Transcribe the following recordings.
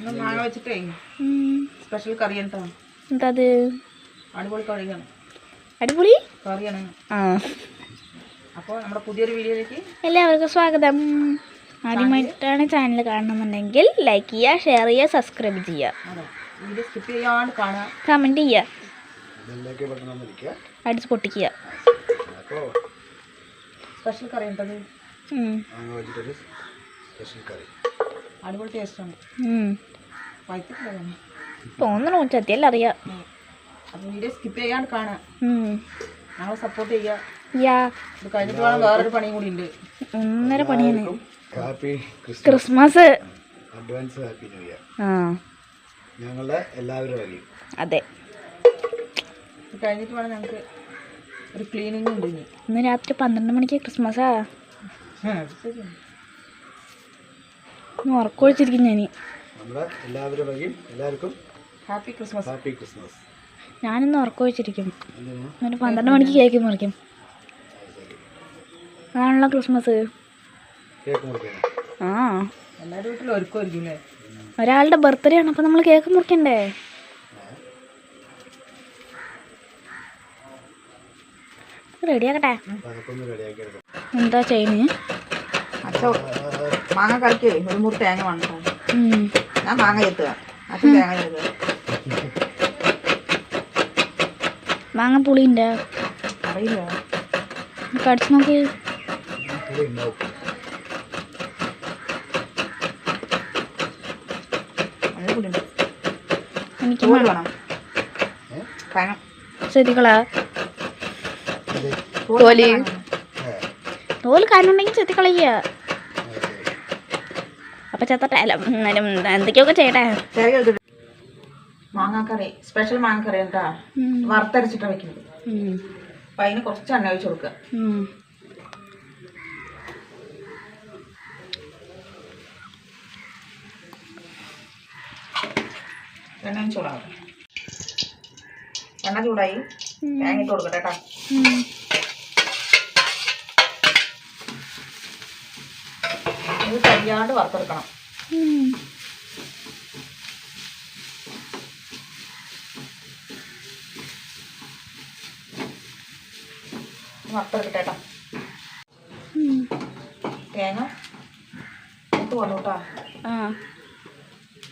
മാങ്ങ വെച്ചിട്ടേ സ്പെഷ്യൽ കറി എന്താ അത് അടിപൊളി കറിയാണ്. അടിപൊളി? കറിയാണ്. ആ. അപ്പോൾ നമ്മുടെ പുതിയൊരു വീഡിയോയിലേക്ക് എല്ലാവർക്കും സ്വാഗതം. ആദ്യമായിട്ടാണ് ചാനൽ കാണണമെന്നുണ്ടെങ്കിൽ ലൈക്ക് ചെയ്യുക ഷെയർ ചെയ്യുക സബ്സ്ക്രൈബ് ചെയ്യുക. കമന്റ് വീഡിയോ സ്കിപ്പ് ചെയ്യാണ്ട് കാണുക. കമന്റ് ചെയ്യുക. അടിച്ച് പൊട്ടിക്കുക. അപ്പോൾ സ്പെഷ്യൽ കറി ഉണ്ടത്. കറി. അടിപൊളി ടേസ്റ്റാണ് തോന്നണു ചത്തിയല്ല അറിയാം. അപ്പോൾ വീഡിയോ സ്കിപ്പ് ചെയ്യാണ്ട് കാണാം. ഞങ്ങളെ സപ്പോർട്ട് ചെയ്യാ. കഴിഞ്ഞിട്ട് വേണം വേറൊരു പണിയും കൂടി ഉണ്ട് ഒന്നര പണിയാണ്. Christmas. Advance happy new year. ആ. ഞങ്ങളുടെ എല്ലാവരും വഴിയും. അതെ. കഴിഞ്ഞിട്ട് വേണം ഞങ്ങൾക്ക് ഒരു ക്ലീനിങ് ഉണ്ട് ഇനി. ഇന്ന് രാത്രി പന്ത്രണ്ട് മണിക്ക് ക്രിസ്മസാ. ഉറക്കൊഴിച്ചിരിക്കും ഞാൻ നമ്മുടെ എല്ലാവരും വഴിയും എല്ലാവർക്കും ഹാപ്പി ക്രിസ്മസ് ഹാപ്പി ക്രിസ്മസ് ഞാനിന്ന് ഉറക്കം വെച്ചിരിക്കും ഒരു പന്ത്രണ്ട് മണിക്ക് കേക്ക് മുറിക്കും. അതാണല്ലോ ക്രിസ്മസ് ആ. എല്ലാവരുടെ ഒരാളുടെ ബർത്ത്ഡേ ആണ് അപ്പം നമ്മൾ കേക്ക് മുറിക്കണ്ടേ? റെഡിയാക്കട്ടെ എന്താ ചെയ്യുന്നത് മാങ്ങ കളിക്കേ ഒരു മുറി തേങ്ങ വേണം. ഉം. ഞാൻ മാങ്ങ ചെത്തുക. അച്ഛൻ തേങ്ങ ചെത്തുക. മാങ്ങ പുളിയുണ്ട് അറിയില്ല കടിച്ചു നോക്ക്. എനിക്ക് ചെത്തിക്കളാ ഇത് തോൽ തോൽ ചെത്തിക്കളയ്യ അത് ശരി. അപ്പം ചത്തട്ടല്ല എന്നാലും എന്തൊക്കെയൊക്കെ ചെയ്യട്ടെ? മാങ്ങാക്കറി സ്പെഷ്യൽ മാങ്ങക്കറി എന്താ? വറുത്തരച്ചിട്ടാ വെക്കുന്നത്. അപ്പൊ അതിന് കുറച്ച് എണ്ണ ഒഴിച്ച് കൊടുക്കുക. എണ്ണ ചൂടാകട്ടെ എണ്ണ ചൂടായി. തേങ്ങ ഇട്ട് കൊടുക്കട്ടെ കേട്ടോ ഉം. ഇത് കരിയാണ്ട് വറുത്തെടുക്കണം. വറുത്തെടുക്കട്ടെ കേട്ടോ. തേങ്ങ ഇട്ട് വന്നു കേട്ടോ.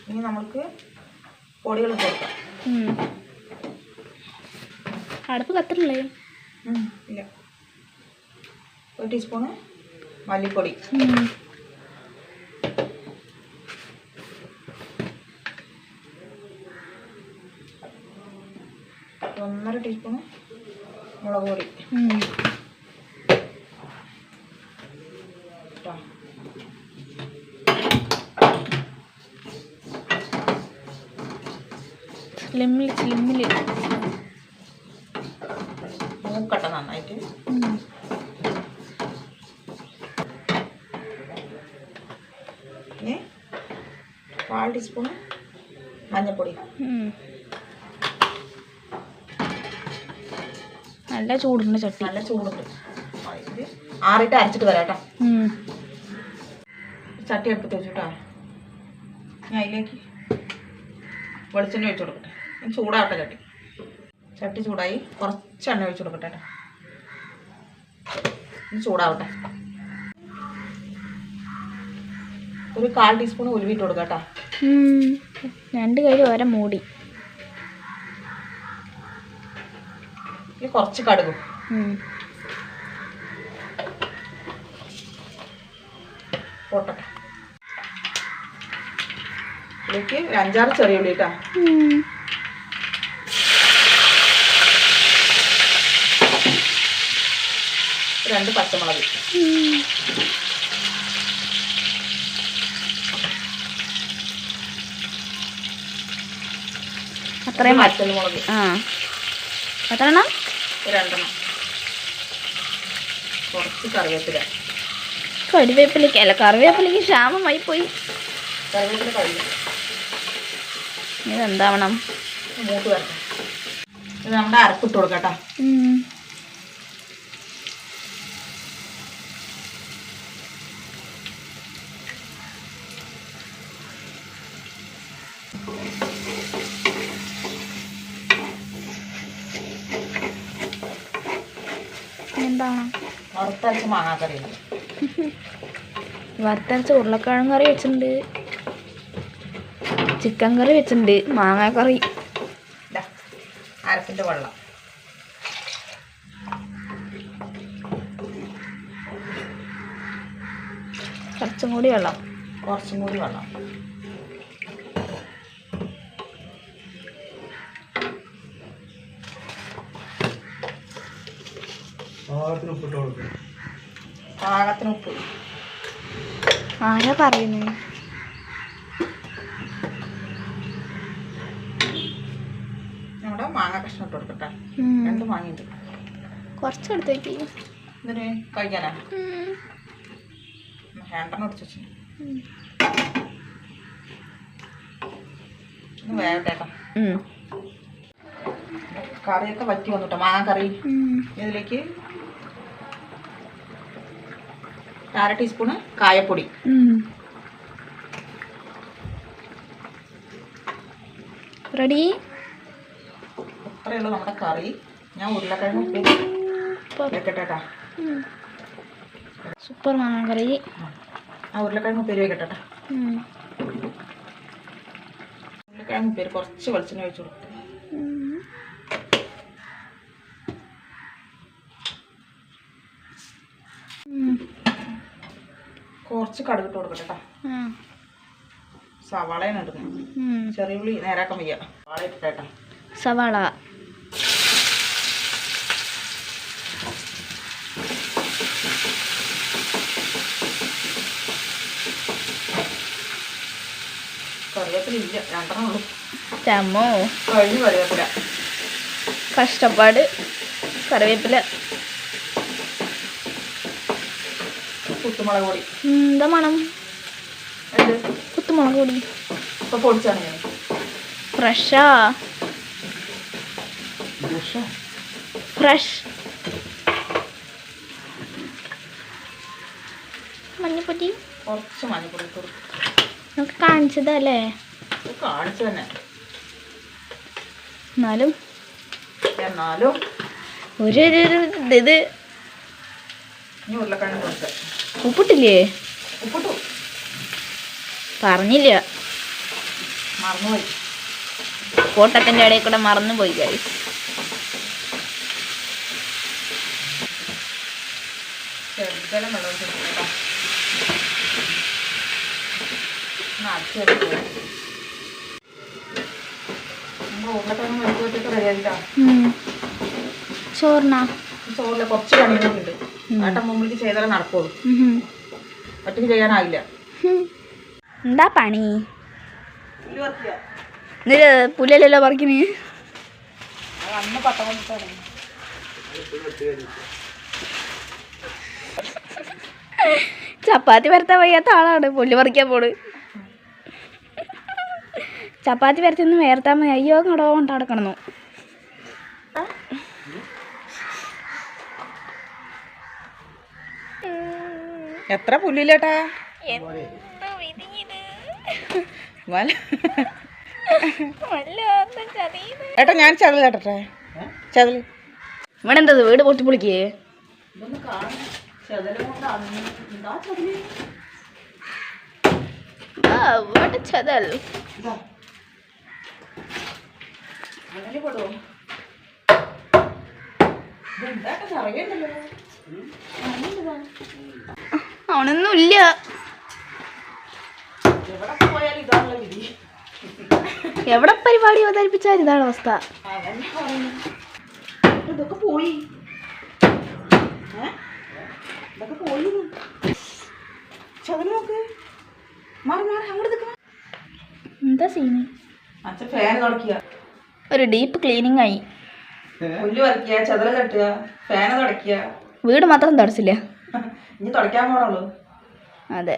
ഇനി നമ്മൾക്ക് പൊടികൾ ചേർക്കാം. അടുപ്പ് കത്തില്ലേ ഇല്ല. ഒരു ടീസ്പൂണ് മല്ലിപ്പൊടി ഉം. ഒന്നര ടീസ്പൂണ് മുളക് പൊടി. കേട്ടോ സ്ലിമ്മിൽ സ്ലിമ്മിൽ മൂക്കട്ട നന്നായിട്ട്. കാൽ ടീസ്പൂണ് മഞ്ഞൾപ്പൊടി നല്ല ചൂടുണ്ട് ചട്ടി. നല്ല ചൂടുണ്ട്. ആറിട്ട് അരച്ചിട്ട് വരാം കേട്ടോ. ചട്ടി എടുത്തിട്ട് വെച്ചിട്ടാ? ഞാൻ അതിലേക്ക് വെളിച്ചെണ്ണ വെച്ച് കൊടുക്കട്ടെ. ചൂടാവട്ടെ ചട്ടി. ചട്ടി ചൂടായി. കുറച്ച് എണ്ണ ഒഴിച്ചു കൊടുക്കട്ടെ കേട്ടോ. ചൂടാവട്ടെ. ഒരു കാൽ ടീസ്പൂൺ ഉലുവിട്ട് കൊടുക്കാം കേട്ടോ രണ്ട് കൈ വരെ മൂടി. ഇനി കുറച്ച് കടുകും. പൊട്ടട്ടെ ഇതിലേക്ക് ഒരു അഞ്ചാറ് ചെറിയ ഉള്ളി കേട്ടോ രണ്ട് പച്ചമുളക്. അത്രയും മറ്റൊരു മുളക് ആ. എത്ര രണ്ടെണ്ണം. കുറച്ച് കറിവേപ്പില. കറിവേപ്പിലേക്ക് അല്ല കറിവേപ്പിലേക്ക് ക്ഷാമമായി പോയി. കറിവേപ്പില കഴിഞ്ഞു. ഇതെന്താവണം? മൂത്ത് വരട്ടെ ഇത് നമ്മുടെ അരപ്പിട്ട് കൊടുക്കാം കേട്ടോ ഉം. വറുത്തരച്ച മാങ്ങാക്കറി വറുത്തരച്ച ഉരുളക്കിഴങ്ങ് കറി വെച്ചിട്ടുണ്ട്. ചിക്കൻ കറി വെച്ചിട്ടുണ്ട്. മാങ്ങ കറി. ഇതാ അരക്കിന്റെ വെള്ളം. കുറച്ചും കൂടി വെള്ളം. കുറച്ചും കൂടി വെള്ളം. ഉപ്പിട്ട് കൊടുക്കും. പാകത്തിന് ഉപ്പ്. ആരാ പറയുന്നത് നമ്മുടെ മാങ്ങ കഷ്ണം ഇട്ട് കൊടുക്കട്ടെ. രണ്ട് മാങ്ങയുണ്ട്. കുറച്ചെടുത്തേക്ക്. ഇതിന് കഴിക്കാനാ? രണ്ടെണ്ണം എടുത്ത് വെച്ചു. ഒന്ന് വേവട്ടെ കേട്ടോ ഉം. കറിയൊക്കെ വറ്റി വന്നിട്ടോ? മാങ്ങ കറി? ഇതിലേക്ക് അര ടീസ്പൂണ് കായപ്പൊടി. റെഡി ഇത്രയേ ഉള്ളൂ നമ്മുടെ കറി. ഞാൻ ഉരുളക്കിഴങ്ങ് സൂപ്പർ. വെക്കട്ടെ കേട്ടോ ഉം. സൂപ്പർ മാങ്ങ കറി. ആ ഉരുളക്കിഴങ്ങ് ഉപ്പേരി വെക്കട്ടെ. ഉരുളക്കിഴങ്ങ് ഉപ്പേരി കുറച്ച് വെളിച്ചെണ്ണ ഒഴിച്ചു കൊടുക്കും. കുറച്ച് കടുകിട്ട് കൊടുക്കട്ടെ കേട്ടോ. സവാളയാണ് ചെറിയ ഉള്ളി നേരാക്കാൻ വയ്യ. സവാള ഇട്ടേട്ടാ സവാള. കറിവേപ്പില ഇല്ല രണ്ടെണ്ണം ഉള്ളു. ചമ്മോ കഴിഞ്ഞ് കറിവേപ്പില. കഷ്ടപ്പാട്. കറിവേപ്പില. കുത്തുമുളക് പൊടി എന്താ? മണം എന്ത് കുത്തുമുളക് പൊടി ഇപ്പൊ പൊടിച്ചാണ് ഞാൻ ഫ്രഷാ? ഫ്രഷ്. മഞ്ഞപ്പൊടി? കുറച്ച് മഞ്ഞപ്പൊടി കൊടുക്കും. നമുക്ക് കാണിച്ചതല്ലേ? കാണിച്ചു തന്നെ. എന്നാലും എന്നാലും ഒരു ഇത്. ഉരുളക്കിഴങ്ങ് കൊടുക്കുക ഉപ്പിട്ടില്ലേ? ഉപ്പിട്ടു. പറഞ്ഞില്ല. മറന്നുപോയി. കൂട്ടത്തിന്റെ ഇടയിൽ കൂടെ മറന്നു പോയി guys. ചെറുതരം വെള്ളം ഒഴിച്ച് കൊടുക്കാം കേട്ടോ ഒന്ന് അടിച്ച് വെച്ച് പോകാം. നമ്മുടെ ഉരുളക്കിഴങ്ങ് വെച്ച് വെച്ചിട്ട് റെഡി ആയിട്ടാ. ഉം. ചോറിനാ? ചോറിന് കുറച്ച് പണികളുണ്ട് ഏട്ടൻ മുമ്പിലേക്ക് ചെയ്താലേ നടക്കുള്ളൂ. ഒറ്റയ്ക്ക് ചെയ്യാനായില്ല. എന്താ പണി? ഇത് പുല്ലല്ലോ പറിക്കണ്? അന്ന് പട്ട കൊണ്ടിട്ടാണ് ചപ്പാത്തി പരത്താൻ വയ്യാത്ത ആളാണ് പുല്ല് പറിക്കാൻ പോണ്. ചപ്പാത്തി പരത്തിന്ന് വേർത്താൻ മതി. അയ്യോ കടോ കൊണ്ട് എത്ര പുല്ലില്ലേട്ടാ? ഏട്ടാ ഞാൻ ചതൽ കേട്ടെ ചതൽ ഇവിടെ എന്താ വീട് പൊട്ടി പൊളിക്കേ ചതൽ ചതൽ? ചതൽ. ഇതെന്താ? അവനൊന്നും ഇല്ല എവിടെ പരിപാടി അവതരിപ്പിച്ചാൽ ഇതാണ് അവസ്ഥ. ഇതൊക്കെ പോയി? ഇതൊക്കെ പോയി ചതൽ നോക്ക്. മാറി മാറി അങ്ങോട്ട് എന്താ സീന്? അച്ഛൻ ഫാൻ തുടക്കുക ഒരു ഡീപ്പ് ക്ലീനിങ് ആയി. പുല്ല് ചതല ഫാന് വീട് മാത്രം തുടച്ചില്ല ഇനി തുടയ്ക്കാൻ പോണുള്ളൂ. അതെ.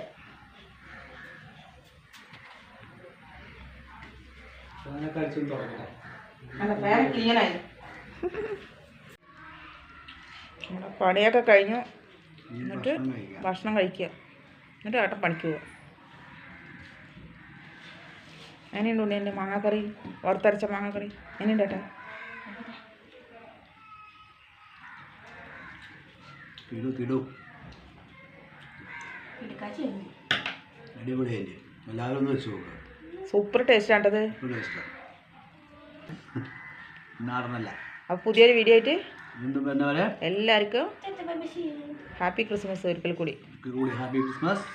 പണിയൊക്കെ കഴിഞ്ഞു. എന്നിട്ട് ഭക്ഷണം കഴിക്കുക. എന്നിട്ട് ഏട്ടൻ പണിക്ക് പോവുക എങ്ങനെയുണ്ട് ഉണ്ണി എന്റെ മാങ്ങാക്കറി വറുത്തരച്ച മാങ്ങാക്കറി എങ്ങനെയുണ്ട് ഏട്ടാ? തിടു തിടു അടിപൊളിയായില്ലേ എല്ലാവരും ഒന്ന് വെച്ച് നോക്കുക സൂപ്പർ ടേസ്റ്റ് ആണ്ടത് നാടനല്ല അപ്പോൾ പുതിയൊരു വീഡിയോ ആയിട്ട് വീണ്ടും എല്ലാവർക്കും ഹാപ്പി ക്രിസ്മസ്. ഒരിക്കൽ കൂടി. കൂടി ഹാപ്പി ക്രിസ്മസ്.